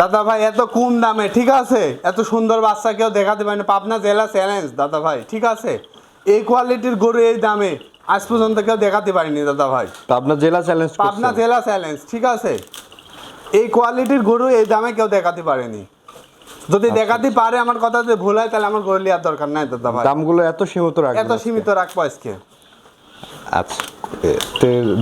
দাদা ভাই এত কম দামে ঠিক আছে? এত সুন্দর বাচ্চা কেউ দেখাতে পারে না। পাবনা জেলা চ্যালেঞ্জ দাদা ভাই ঠিক আছে? এই কোয়ালিটির গরু এই দামে আজ পর্যন্ত কেউ দেখাতে পারেনি দাদা ভাই। আপনার জেলা চ্যালেঞ্জ পাবনা জেলা চ্যালেঞ্জ ঠিক আছে? এই কোয়ালিটির গরু এই দামে কেউ দেখাতে পারেনি। যদি দেখাতে পারে আমার কথা যদি ভুল হয় তাহলে আমার গরু নেওয়ার দরকার নাই দাদা ভাই। দামগুলো এত সীমিত রাখ এত সীমিত রাখব আজকে। আচ্ছা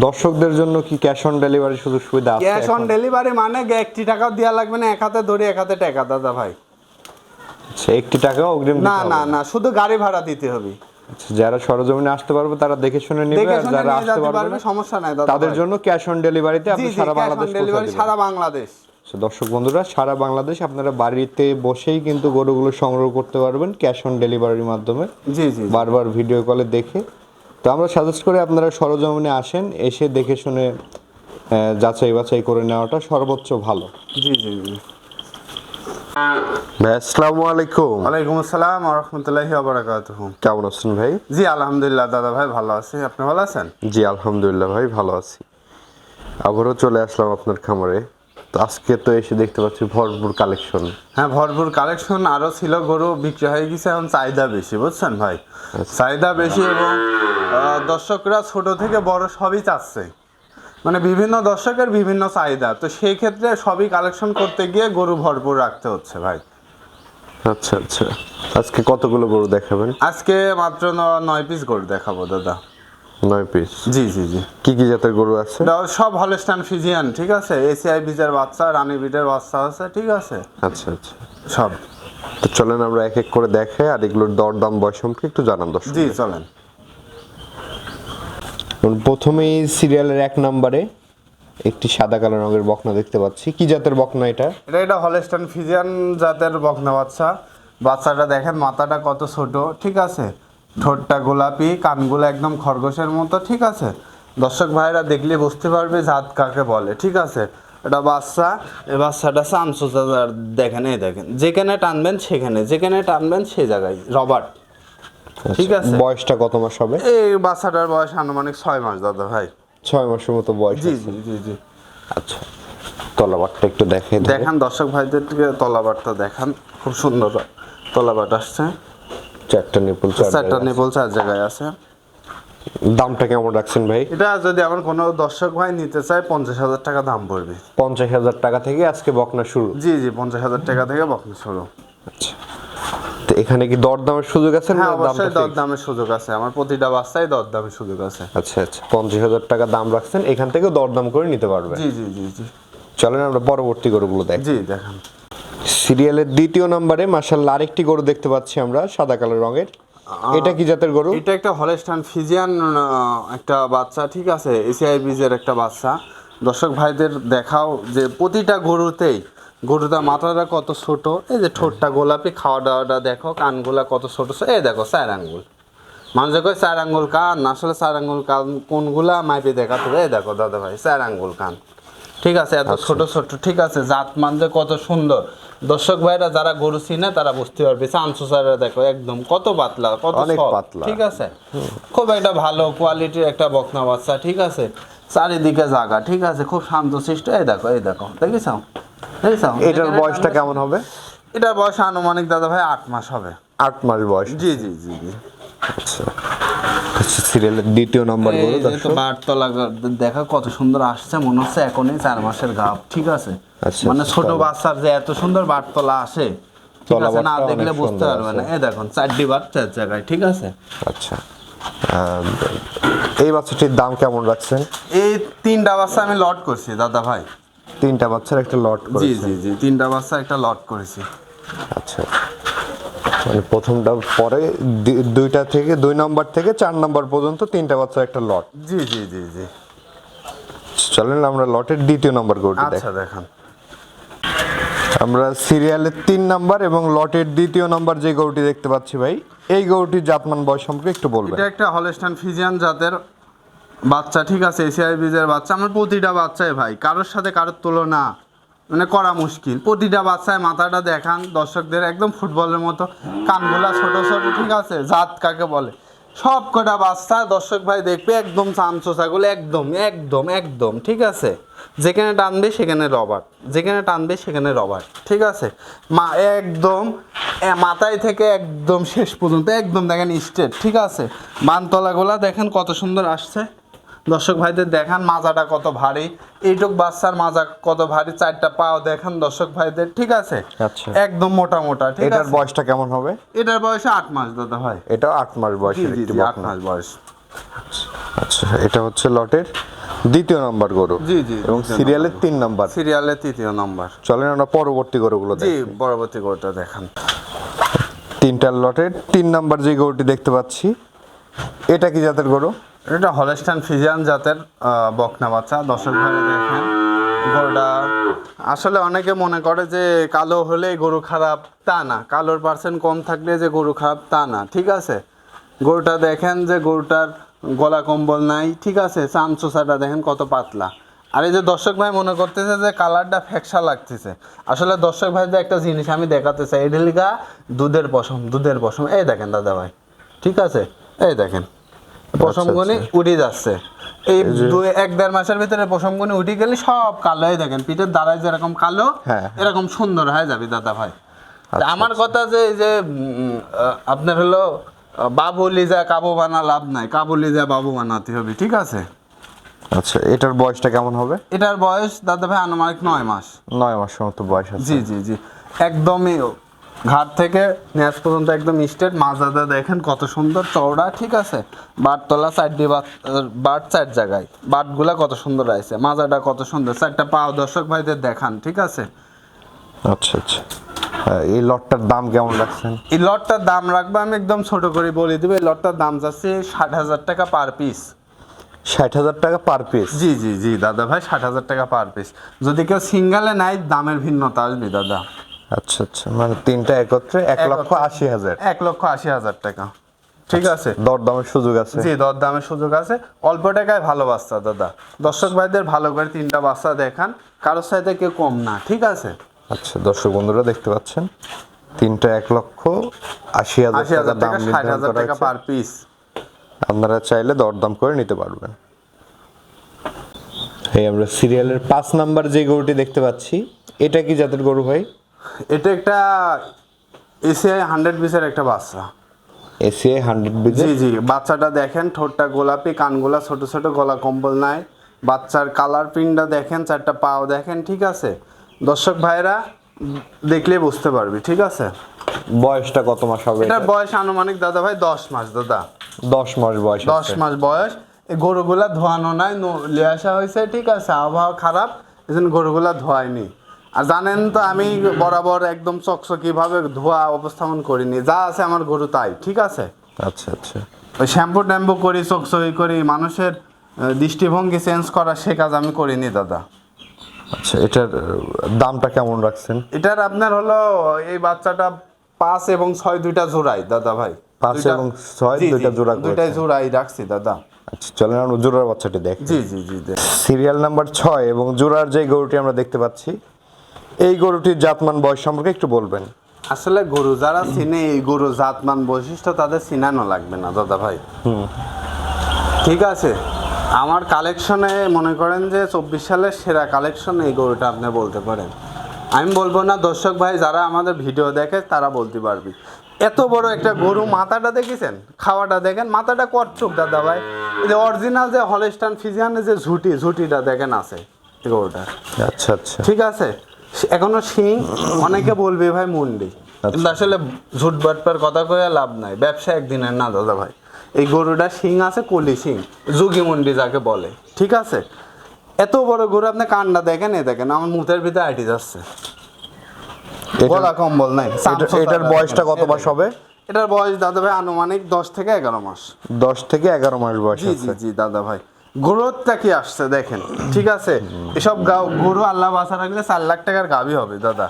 দর্শকদের জন্য কি ক্যাশ অন ডেলিভারি সুযোগ সুবিধা আছে ক্যাশ অন ডেলিভারি মানে একটি টাকাও দেওয়া লাগবে না এক হাতে ধরে এক হাতে টাকা দাদা ভাই। আচ্ছা, একটি টাকা অগ্রিম না না না? শুধু গাড়ি ভাড়া দিতে হবে। আচ্ছা, যারা সরজমিনে আসতে পারবে তারা দেখে শুনে নেবে আর যারা আসতে পারবে সমস্যা নাই তাদের জন্য ক্যাশ অন ডেলিভারিতে আপনি সারা বাংলাদেশ ডেলিভারি সারা বাংলাদেশ। আচ্ছা, দর্শক বন্ধুরা সারা বাংলাদেশ আপনারা বাড়িতে বসেই কিন্তু গরুগুলো সংগ্রহ করতে পারবেন ক্যাশ অন ডেলিভারির মাধ্যমে। জি জি। বারবার ভিডিও কলে দেখে। তো আমরা সাজেস্ট করি আপনারা সরজমিনে আসেন এসে দেখে শুনে যাচাই বাছাই করে নেওয়াটা সর্বোচ্চ ভালো। জি জি জি। ভাই আসসালামু আলাইকুম। ওয়ালাইকুম আসসালাম রহমতুল্লাহি বারাকাতুহু। কেমন আছেন ভাই? জি আলহামদুলিল্লাহ দাদা ভাই ভালো আছি। আপনি ভালো আছেন? জি আলহামদুলিল্লাহ ভাই ভালো আছি। আবারও চলে আসলাম আপনার খামারে। তো আজকে তো এসে দেখতে পাচ্ছি ভরপুর কালেকশন হ্যাঁ ভরপুর কালেকশন আরও ছিল গরু বিক্রি হয়ে গেছে এখন চাহিদা বেশি বুঝছেন ভাই? চাহিদা বেশি এবং দর্শকরা ছোট থেকে বড় সবই চাচ্ছে। মানে বিভিন্ন দর্শকের বিভিন্ন চাহিদা। তো সেই ক্ষেত্রে সবই কালেকশন করতে গিয়ে গরু ভরপুর রাখতে হচ্ছে ভাই। আচ্ছা আচ্ছা। আজকে কতগুলো গরু দেখাবেন? আজকে মাত্র নয় পিস গরু দেখাবো দাদা। নয় পিস জি জি জি। কি কি জাতের গরু আছে? সব হলস্টান ফিজিয়ান ঠিক আছে? এসিআই বিজের বাচ্চা রানী বিটের বাচ্চা আছে ঠিক আছে? আচ্ছা আচ্ছা। সব। তো চলেন আমরা এক এক করে দেখে আর এগুলোর দরদাম বয়স সম্পর্কে একটু জানান দর্শক জি চলেন। প্রথমেই সিরিয়ালের এক নম্বরে একটি সাদা কালো রঙের বকনা দেখতে পাচ্ছি। কি জাতের বকনা এটা? এটা এটা হলস্টান ফিজিয়ান জাতের বকনা, বাচ্চা। বাচ্চাটা দেখেন, মাথাটা কত ছোট, ঠিক আছে? ঠোঁটটা গোলাপি, কানগুলো একদম খরগোশের মতো, ঠিক আছে? দর্শক ভাইরা দেখলে বুঝতে পারবে জাত কাকে বলে, ঠিক আছে? এটা বাচ্চা এ বাচ্চাটা সামসুচা দেখেন, এই দেখেন। যেখানে টানবেন সেখানে, যেখানে টানবেন সে জায়গায় রবার্ট ঠিক আছে। বয়সটা কত মাস হবে? এই বাচ্চাটার বয়স আনুমানিক ছয় মাস দাদা ভাই। ছয় মাসের মতো বয়স জি জি জি জি। আচ্ছা তলাবারটা একটু দেখে দেখান দেখান দর্শক ভাইদের থেকে তলাবারটা দেখান। খুব সুন্দর তলাবাট আসছে। চারটা নিপুল চার চারটা। নেপল চার জায়গায় আছে। দামটা কেমন রাখছেন ভাই? এটা যদি আমার কোনো দর্শক ভাই নিতে চায় পঞ্চাশ হাজার টাকা দাম পড়বে। পঞ্চাশ হাজার টাকা থেকে আজকে বকনা শুরু। জি জি পঞ্চাশ হাজার টাকা থেকে বকনা শুরু। আচ্ছা। তো এখানে কি দরদামের সুযোগ আছে না হ্যাঁ অবশ্যই fixed? দর দামের সুযোগ আছে। আমার প্রতিটা বাচ্চাই দর দামের সুযোগ আছে। আচ্ছা আচ্ছা। পঞ্চাশ হাজার টাকা দাম রাখছেন এখান থেকে দরদাম করে নিতে পারবে জি জি জি জি। চলেন আমরা পরবর্তী গরুগুলো দেখ। জি দেখান। সিরিয়ালের দ্বিতীয় নম্বরে মার্শাল্লাহ আরেকটি গরু দেখতে পাচ্ছি আমরা সাদা কালো রঙের। এটা কি জাতের গরু? এটা একটা হলস্টান ফিজিয়ান একটা বাচ্চা ঠিক আছে? এসিআই বীজের একটা বাচ্চা। দর্শক ভাইদের দেখাও যে প্রতিটা গরুতেই গরুটা মাথাটা কত ছোট? এই যে ঠোঁটটা গোলাপি খাওয়া দাওয়াটা দেখো কানগুলা কত ছোট এই দেখো চার আঙ্গুল। মানুষ কয় চার আঙ্গুল কান? আসলে চার আঙ্গুল কান কোনগুলা মাইপে দেখাতে হবে? এই দেখো দাদা ভাই চার আঙ্গুল কান। ঠিক আছে এত ছোট ছোট ঠিক আছে জাত মান যে কত সুন্দর। দর্শক ভাইরা যারা গরু চিনে তারা বুঝতে পারবে। চামচুসারা দেখো একদম কত পাতলা কত পাতলা। ঠিক আছে? খুব একটা ভালো কোয়ালিটির একটা বকনা বাচ্চা ঠিক আছে? চারিদিকে জায়গা ঠিক আছে? খুব শান্ত শিষ্ট এই দেখো এই দেখো দেখিস দেখিস এটার বয়সটা কেমন হবে? এটার বয়স আনুমানিক দাদা ভাই আট মাস হবে। আট মাস বয়স। জি জি জি জি। আচ্ছা। আচ্ছা, সিরিয়ালের দ্বিতীয় নম্বর গরু দর্শক। বারতলা দেখা কত সুন্দর আসছে মনে হচ্ছে এখনই চার মাসের গাব ঠিক আছে? আচ্ছা, মানে আচ্ছা, ছোট বাচ্চার যে এত সুন্দর বারতলা আসে ঠিক আছে? না দেখলে বুঝতে পারবে না। এই দেখুন চারটি বার চার জায়গায় ঠিক আছে? আচ্ছা। এই বাচ্চাটির দাম কেমন রাখছেন? এই তিনটা বাচ্চা আমি লট করছি দাদা ভাই। তিনটা বাচ্চার একটা লট জি জি জি তিনটা বাচ্চা একটা লট করেছি। আচ্ছা। মানে প্রথমটা পরে দুইটা থেকে দুই নম্বর থেকে চার নম্বর পর্যন্ত তিনটা বাচ্চা একটা লট। জি জি জি জি। চলেন আমরা লটের দ্বিতীয় নম্বর গরুটি আচ্ছা দেখান। আমরা সিরিয়ালের তিন নাম্বার এবং লটের দ্বিতীয় নাম্বার যে গরুটি দেখতে পাচ্ছি ভাই, এই গরুটির জাতমান বয়স সম্পর্কে একটু বলবেন। এটা একটা হলস্টান ফিজিয়ান জাতের বাচ্চা, ঠিক আছে? এসিআই বীজের বাচ্চা। আমার প্রতিটা বাচ্চায় ভাই, কারোর সাথে কারোর তুলনা মানে করা মুশকিল। প্রতিটা বাচ্চায় মাথাটা দেখান দর্শকদের, একদম ফুটবলের মতো। কানগুলা ছোট ছোট, ঠিক আছে? জাত কাকে বলে? সব কটা বাচ্চা দর্শক ভাই দেখবে একদম চামচোচাগুলো একদম একদম একদম, ঠিক আছে? যেখানে টানবে সেখানে রবার, যেখানে টানবে সেখানে রবার, ঠিক আছে? মা, একদম মাথায় থেকে একদম শেষ পর্যন্ত, একদম দেখেন স্টেট ঠিক আছে? মানতলাগুলা দেখেন কত সুন্দর আসছে। দর্শক ভাইদের দেখান মাজাটা কত ভারী। এইটুক বাচ্চার মাজা কত ভারী চারটা পাও দেখান দর্শক ভাইদের ঠিক আছে? আচ্ছা। একদম মোটা মোটা ঠিক এটার বয়সটা কেমন হবে? এটার বয়স আট মাস দাদা ভাই। এটাও আট মাস জি আট মাস বয়স। আচ্ছা এটা হচ্ছে লটের দ্বিতীয় নাম্বার গরু। জি, জি, এবং সিরিয়ালের তিন নাম্বার। সিরিয়ালের তৃতীয় নম্বর। চলেন আমরা পরবর্তী গরুগুলো জি পরবর্তী গরুটা দেখান। তিনটার লটের তিন নাম্বার যে গরুটি দেখতে পাচ্ছি এটা কি জাতের গরু? এটা হলস্টান ফিজিয়ান জাতের বকনা বাচ্চা। দর্শক ভাইরা দেখেন, গরুটা আসলে অনেকে মনে করে যে কালো হলে গরু খারাপ, তা না। কালোর পার্সেন্ট কম থাকলে যে গরু খারাপ, তা না। ঠিক আছে? গরুটা দেখেন যে গরুটার গলা কম্বল নাই। ঠিক আছে? চামচোসাটা দেখেন কত পাতলা। আর এই যে দর্শক ভাই মনে করতেছে যে কালারটা ফ্যাকসা লাগতেছে। আসলে দর্শক ভাইদের একটা জিনিস আমি দেখাতে চাই। এটা লিগা দুধের পশম দুধের পশম। এই দেখেন দাদা ভাই। ঠিক আছে? এই দেখেন। পশমগুনি উঠে যাচ্ছে। এই দুই এক দেড় মাসের ভিতরে পশমগুনি উঠে গেলে সব কালো হয়ে দেখেন। পিঠের দ্বারায় যেরকম কালো হ্যাঁ। এরকম সুন্দর হয়ে যাবে দাদা ভাই। আমার কথা যে যে আপনার হলো বাবু লিজা কাবু বানা লাভ নাই। কাবু লিজা বাবু বানাতে হবে ঠিক আছে? আচ্ছা এটার বয়সটা কেমন হবে? এটার বয়স দাদা ভাই আনুমানিক নয় মাস। নয় মাসের মতো বয়স আছে। জি জি জি। একদমই ঘাট থেকে নেচ পর্যন্ত একদম স্টেট মাজাদা দেখেন কত সুন্দর চওড়া ঠিক আছে? বাটতলা চারটি বাট বাট চার জায়গায়। বাটগুলা কত সুন্দর আছে মাজাটা কত সুন্দর। চারটা পাও দর্শক ভাইদের দেখান ঠিক আছে? আচ্ছা আচ্ছা। হ্যাঁ, এই লটটার দাম কেমন রাখছেন? এই লটটার দাম রাখব আমি একদম ছোট করে বলে দেবো। এই লটটার দাম যাচ্ছে ষাট হাজার টাকা পার পিস ষাট হাজার টাকা পার পিস জি জি জি দাদা ভাই ষাট হাজার টাকা পার পিস যদি কেউ সিঙ্গালে নেয় দামের ভিন্নতা আসবে দাদা। আচ্ছা আচ্ছা। মানে তিনটা একত্রে এক লক্ষ আশি হাজার। এক লক্ষ আশি হাজার টাকা। ঠিক আছে? দরদামের সুযোগ আছে? জি দর দামের সুযোগ আছে। অল্প টাকায় ভালো বাচ্চা দাদা। দর্শক ভাইদের ভালো করে তিনটা বাচ্চা দেখান। কারোর সাথে কেউ কম না ঠিক আছে? আচ্ছা দর্শক বন্ধুরা দেখতে পাচ্ছেন? তিনটা এক লক্ষ আশি হাজার দাম নির্ধারণ টাকা পার পিস আপনারা চাইলে দরদাম করে নিতে পারবেন। এই আমরা সিরিয়ালের পাঁচ নাম্বার যে গরুটি দেখতে পাচ্ছি এটা কি জাতের গরু ভাই? এটা একটা এসিআই হান্ড্রেড পিসের একটা বাচ্চা। এসিআই হান্ড্রেড বিজে জি জি বাচ্চাটা দেখেন ঠোঁটটা গোলাপি কানগুলা ছোট ছোট গলা কম্বল নাই। বাচ্চার কালার প্রিন্টটা দেখেন চারটা পাও দেখেন ঠিক আছে? দর্শক ভাইরা দেখলে বুঝতে পারবি ঠিক আছে? বয়সটা কত মাস হবে এটার? বয়স আনুমানিক দাদা ভাই দশ মাস দাদা। দশ মাস বয়স দশ। মাস বয়স। এই গরুগুলা ধোয়ানো নাই নিয়ে আসা হয়েছে ঠিক আছে? আবহাওয়া খারাপ এই জন্য গরুগুলা ধোয়ায়নি। আর জানেন তো আমি বরাবর একদম চকচকি ভাবে ধোয়া উপস্থাপন করিনি। যা আছে আমার গরু তাই ঠিক আছে? আচ্ছা আচ্ছা। ওই শ্যাম্পু ট্যাম্পু করি চকচকি করি মানুষের দৃষ্টিভঙ্গি চেঞ্জ করা সে কাজ আমি করিনি দাদা। আচ্ছা এটার দামটা কেমন রাখছেন? এটার আপনার হলো এই বাচ্চাটা পাঁচ এবং ছয় দুইটা জোড়াই দাদা ভাই। পাঁচ এবং ছয় দুইটা জোড়া দুইটাই জোড়াই রাখছি দাদা। আচ্ছা চলেন আমরা জোড়ার বাচ্চাটি দেখ। জি জি জি সিরিয়াল নাম্বার ছয় এবং জোড়ার যে গরুটি আমরা দেখতে পাচ্ছি এই গরুটির জাতমান বয়স সম্পর্কে একটু বলবেন। আসলে গরু যারা চিনে এই গরু জাতমান বৈশিষ্ট্য তাদের চিনানো লাগবে না দাদা ভাই। ঠিক আছে? আমার কালেকশনে মনে করেন যে চব্বিশ সালের সেরা কালেকশন এই গরুটা আপনি বলতে পারেন। আমি বলব না দর্শক ভাই যারা আমাদের ভিডিও দেখে তারা বলতে পারবি। এত বড় একটা গরু মাথাটা দেখেছেন? খাওয়াটা দেখেন? মাথাটা কটচুক দাদা ভাই। যে অরিজিনাল যে হলস্টান ফিজিয়ানের যে ঝুটি ঝুটিটা দেখেন আছে গরুটা আচ্ছা আচ্ছা। ঠিক আছে? এখনও শিং অনেকে বলবে ভাই মুন্ডি। কিন্তু আসলে ঝুট বাটপার কথা কয়ে লাভ নাই। ব্যবসা একদিনের না দাদা ভাই। এই গরুটা শিং আছে কলি শিং যুগি মুন্ডি যাকে বলে। ঠিক আছে? এত বড় গরু আপনি কান্না দেখেন এ দেখেন আমার মুখের ভিতরে আইটি যাচ্ছে। গলা কম্বল নাই এটা- এটার বয়সটা কত মাস হবে? এটার বয়স দাদা ভাই আনুমানিক দশ থেকে এগারো মাস। দশ থেকে এগারো মাস বয়স জি জি দাদা ভাই। গ্রোথটা কি আসছে দেখেন ঠিক আছে? এসব গরু আল্লাহ বাসা রাখলে চার লাখ টাকার গাভি হবে দাদা।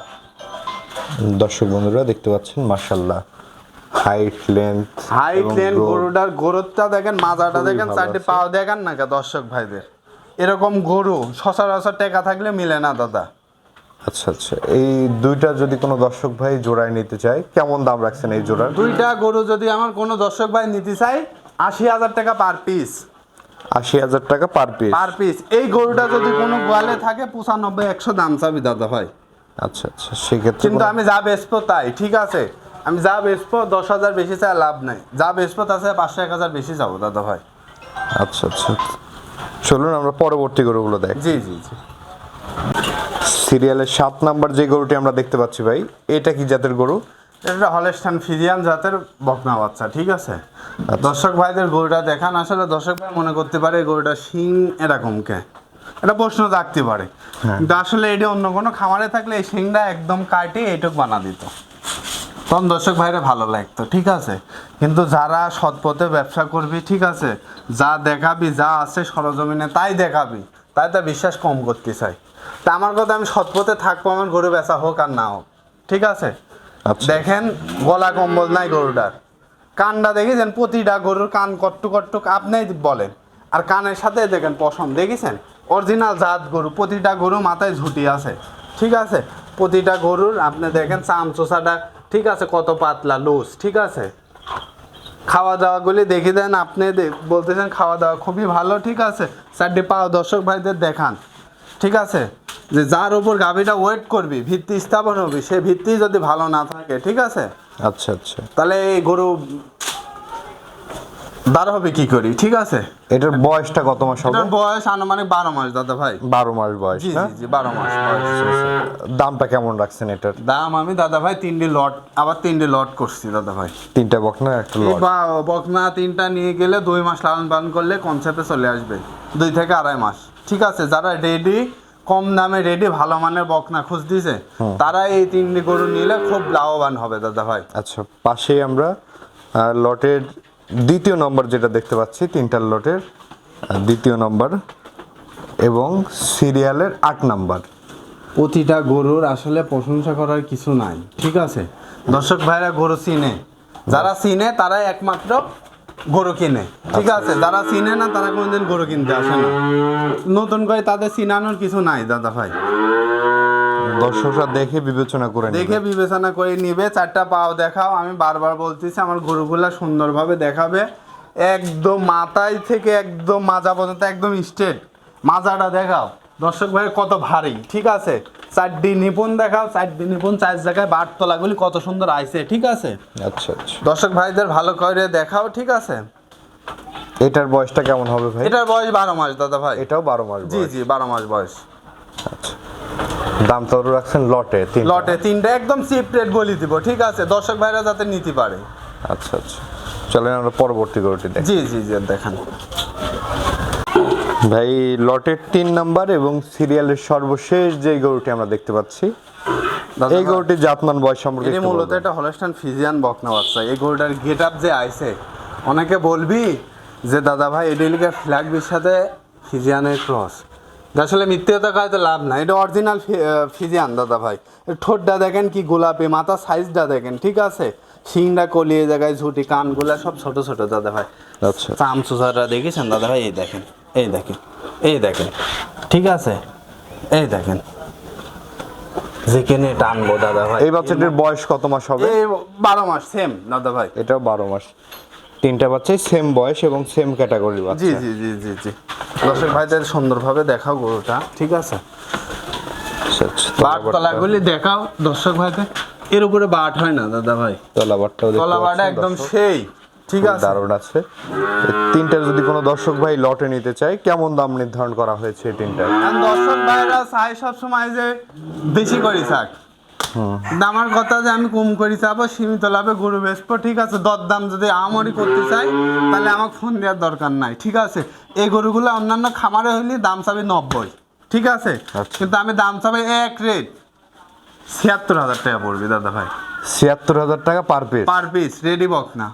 দর্শক বন্ধুরা দেখতে পাচ্ছেন মার্শাল্লাহ হাইট লেন্থ হাইট লেন গরুটার গরুটা দেখেন মাজাটা দেখেন চারটে পাও দেখেন না কা দর্শক ভাইদের? এরকম গরু সচরাচর টেকা থাকলে মিলে না দাদা। আচ্ছা আচ্ছা। এই দুইটা যদি কোনো দর্শক ভাই জোড়ায় নিতে চায় কেমন দাম রাখছেন এই জোড়ার? দুইটা গরু যদি আমার কোনো দর্শক ভাই নিতে চাই আশি হাজার টাকা পার পিস আশি হাজার টাকা পার পিস পার পিস এই গরুটা যদি কোনো গোয়ালে থাকে পঁচানব্বই একশো দাম চাবি দাদা ভাই। আচ্ছা আচ্ছা সেক্ষেত্রে কিন্তু আমি যা বেচবো তাই ঠিক আছে? আমি যা বেচবো দশ হাজার বেশি চাই লাভ নাই। যা বেচবো তার সাথে পাঁচশো এক হাজার বেশি যাব দাদা ভাই। আচ্ছা আচ্ছা। চলুন আমরা পরবর্তী গরুগুলো দেখ। জি জি জি। সিরিয়ালের সাত নাম্বার যে গরুটি আমরা দেখতে পাচ্ছি ভাই এটা কি জাতের গরু? এটা হলেস্টান ফিজিয়ান জাতের বকনা বাচ্চা ঠিক আছে? দর্শক ভাইদের গরুটা দেখান। আসলে দর্শক ভাই মনে করতে পারে গরুটা শিং এরকমকে এটা প্রশ্ন থাকতে পারে। কিন্তু আসলে এটি অন্য কোনো খামারে থাকলে এই শিংটা একদম কাটে এইটুক বানা দিত। তখন দর্শক ভাইরা ভালো লাগতো ঠিক আছে? কিন্তু যারা সৎ পথে ব্যবসা করবি ঠিক আছে? যা দেখাবি যা আছে সরজমিনে তাই দেখাবি। তাই তা বিশ্বাস কম করতে চাই। তা আমার কথা আমি সৎ পথে থাকব আমার গরু বেচা হোক আর না হোক ঠিক আছে। দেখেন, গলা কম্বল নাই গরুটার। কানটা দেখেছেন, প্রতিটা গরুর কান কট্টু কট্টুক আপনি বলেন। আর কানের সাথে দেখেন, পশম, দেখেছেন? অরিজিনাল জাত গরু, প্রতিটা গরু মাথায় ঝুটি আছে। ঠিক আছে? প্রতিটা গরুর, আপনি দেখেন, চাম চোষাটা, ঠিক আছে, কত পাতলা, লুজ, ঠিক আছে? খাওয়া দাওয়াগুলি দেখে দেন, আপনি বলতেছেন খাওয়া দাওয়া খুবই ভালো, ঠিক আছে? চারটি পাওয়া দর্শক ভাইদের দেখান। ঠিক আছে? যে যার উপর গাভীটা ওয়েট করবি ভিত্তি স্থাপন হবি সে ভিত্তি যদি ভালো না থাকে ঠিক আছে? আচ্ছা আচ্ছা। তাহলে এই গরু দাঁড় হবে কি করি ঠিক আছে? এটার বয়সটা কত মাস হবে? এটার বয়স আনুমানিক বারো মাস দাদা ভাই। বারো মাস বয়স জি জি জি বারো মাস বয়স। দামটা কেমন রাখছেন এটার? দাম আমি দাদা ভাই তিনটি লট আবার তিনটি লট করছি দাদা ভাই। তিনটা বকনা একটা লট? বকনা তিনটা নিয়ে গেলে দুই মাস লালন পালন করলে কনসেপ্টে চলে আসবে দুই থেকে আড়াই মাস। ঠিক আছে যারা রেডি কম দামে রেডি ভালো মানের বকনা খুঁজ দিছে তারা এই তিনটি গরু নিলে খুব লাভবান হবে দাদা ভাই। আচ্ছা পাশেই আমরা লটের দ্বিতীয় নম্বর যেটা দেখতে পাচ্ছি তিনটার লটের দ্বিতীয় নম্বর এবং সিরিয়ালের আট নম্বর। প্রতিটা গরুর আসলে প্রশংসা করার কিছু নাই ঠিক আছে? দর্শক ভাইরা গরু চিনে যারা চিনে তারাই একমাত্র গরু কিনে। ঠিক আছে যারা চিনে না তারা কোনোদিন গরু কিনতে আসে না। নতুন করে তাদের চিনানোর কিছু নাই দাদা ভাই। দর্শকরা দেখে বিবেচনা করে দেখে বিবেচনা করে নিবে চারটা পাও দেখাও। আমি বারবার বলতেছি আমার গরুগুলা সুন্দরভাবে দেখাবে। একদম মাথায় থেকে একদম মাজা পর্যন্ত একদম স্ট্রেট মাজাটা দেখাও। দর্শক ভাই কত ভারী ঠিক আছে? চারটি নিপুণ দেখাও চারটি নিপুণ চার জায়গায় বার তলাগুলি কত সুন্দর আইছে ঠিক আছে? আচ্ছা আচ্ছা। দর্শক ভাইদের ভালো করে দেখাও ঠিক আছে? এটার বয়সটা কেমন হবে ভাই? এটার বয়স বারো মাস দাদা ভাই। এটাও বারো মাস জি জি বারো মাস বয়স। আচ্ছা। দাম তো রাখছেন লটে তিন লটে তিনটা একদম চিপ রেট বলি দিব ঠিক আছে? দর্শক ভাইরা যাতে নিতে পারে। আচ্ছা আচ্ছা। চলেন আমরা পরবর্তী গরুটি দেখি। জি জি জি দেখান। ভাই লটের তিন নাম্বার এবং সিরিয়ালের সর্বশেষ যে গরুটি আমরা দেখতে পাচ্ছি এই ভাই। গরুটির জাতমান বয়স সম্পর্কে এটি একটু মূলত। একটা হলস্টান ফিজিয়ান বকনা বাচ্চা। এই গরুটার গেট আপ যে আইছে অনেকে বলবি যে দাদা ভাই এটি লিখে ফ্ল্যাগবির সাথে ফিজিয়ানের ক্রস। আসলে মিথ্যতা কাজে লাভ না এটা অরিজিনাল ফিজিয়ান দাদা ভাই। ঠোঁটটা দেখেন কি গোলাপি মাথা সাইজটা দেখেন ঠিক আছে? শিংটা কলিয়ে জায়গায় ঝুটি কানগুলা সব ছোট ছোট দাদা ভাই। আচ্ছা। চাম চুষাটা দেখেছেন দাদা ভাই এই দেখেন। এই দেখেন এই দেখেন ঠিক আছে? এই দেখেন। যেখানে টানবো দাদা ভাই। এই বাচ্চাটির বয়স কত মাস হবে? এই বারো মাস সেম দাদা ভাই। এটাও বারো মাস। তিনটা বাচ্চাই সেম বয়স এবং সেম ক্যাটাগরির জি বাচ্চা। জি জি জি জি দর্শক ভাইদের সুন্দরভাবে দেখাও গরুটা। ঠিক আছে? বাট তলাগুলি দেখাও দর্শক ভাইদের। এর উপরে বাট হয় না দাদা ভাই। তলাবারটাও দেখতে তলা বাটা একদম সেই। ঠিক আছে। দারুণ আছে। তিনটা যদি কোনো দর্শক ভাই লটে নিতে চায় কেমন দাম নির্ধারণ করা হয়েছে এই তিনটার? আর দর্শক ভাইরা চাই সব সময় যে বেশি করি থাক। আমার কথা যে আমি কম করি চাবো সীমিত লাভে গরু বেচবো ঠিক আছে? দর দাম যদি আমারই করতে চাই তাহলে আমাকে ফোন দেওয়ার দরকার নাই ঠিক আছে? এই গরুগুলো অন্যান্য খামারে হইলে দাম চাবে নব্বই ঠিক আছে? আচ্ছা। কিন্তু আমি দাম চাবে এক রেট। ছিয়াত্তর হাজার টাকা পড়বে দাদা ভাই। ছিয়াত্তর হাজার টাকা per piece per piece ready বক না।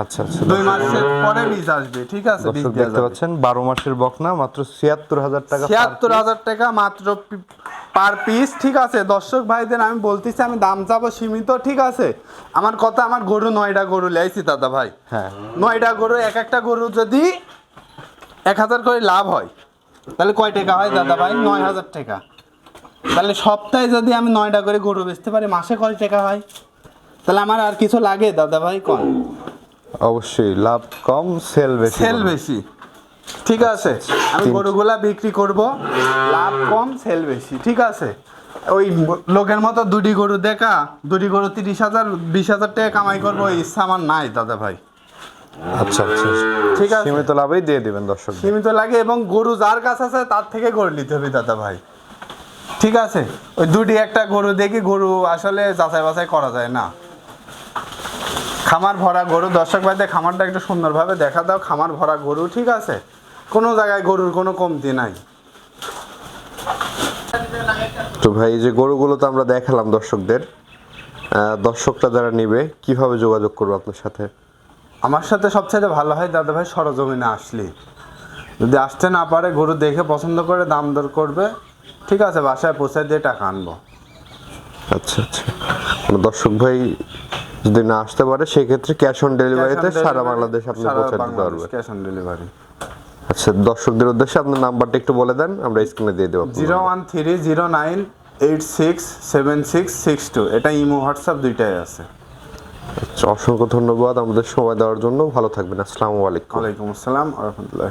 আচ্ছা আচ্ছা। দুই মাসের পরে বীজ আসবে ঠিক আছে বীজ দেখতে পাচ্ছেন বারো মাসের বকনা মাত্র ছিয়াত্তর হাজার টাকা ছিয়াত্তর হাজার টাকা মাত্র পার পিস ঠিক আছে। দর্শক ভাইদের আমি বলতেছি আমি দাম চাবো সীমিত ঠিক আছে। আমার কথা আমার গরু নয়টা গরু লেয়াইছি দাদা ভাই। হ্যাঁ। নয়টা গরু এক একটা গরু যদি এক হাজার করে লাভ হয় তাহলে কয় টাকা হয় দাদা ভাই? নয় হাজার টাকা। তাহলে সপ্তাহে যদি আমি নয়টা করে গরু বেচতে পারি মাসে কয় টাকা হয়? তাহলে আমার আর কিছু লাগে দাদা ভাই? কন অবশ্যই লাভ কম সেল বেশি সেল বেশি। ঠিক আছে আমি গরুগুলা বিক্রি করব। লাভ কম সেল বেশি ঠিক আছে? ওই লোকের মতো দুটি গরু দেখা দুটি গরু তিরিশ হাজার বিশ হাজার টাকা কামাই করব ইচ্ছা আমার নাই দাদা ভাই। আচ্ছা আচ্ছা। ঠিক আছে। সীমিত লাভেই দিয়ে দিবেন দর্শক সীমিত লাগে এবং গরু যার কাছে আছে তার থেকে গরু নিতে হবে দাদা ভাই। ঠিক আছে? ওই দুটি একটা গরু দেখি গরু আসলে যাচাই বাছাই করা যায় না। খামার ভরা গরু দর্শক ভাইদের খামারটা একটু সুন্দরভাবে দেখা দাও খামার ভরা গরু ঠিক আছে? কোনো জায়গায় গরুর কোনো কমতি নাই। তো ভাই এই যে গরুগুলো তো আমরা দেখালাম দর্শকদের দর্শকরা যারা নিবে কীভাবে যোগাযোগ করব আপনার সাথে? আমার সাথে সবচেয়ে ভালো হয় দাদা ভাই সরজমিনে আসলে। যদি আসতে না পারে গরু দেখে পছন্দ করে দাম দর করবে ঠিক আছে বাসায় পৌঁছে দিয়ে টাকা আনব। আচ্ছা আচ্ছা। দর্শক ভাই যদি না আসতে পারে সেক্ষেত্রে ক্যাশ অন ডেলিভারিতে সারা বাংলাদেশ আপনি পৌঁছে দিতে পারবেন। ক্যাশ অন ডেলিভারি আচ্ছা দর্শকদের উদ্দেশ্যে আপনার নাম্বারটা একটু বলে দেন আমরা স্ক্রিনে দিয়ে দেবো zero one three zero nine eight six seven six six two এটা ইমো হোয়াটসঅ্যাপ দুইটাই আছে। আচ্ছা, অসংখ্য ধন্যবাদ আমাদের সময় দেওয়ার জন্য। ভালো থাকবেন আসসালামু আলাইকুম। ওয়ালাইকুম আসসালাম রহমতুল্লাহ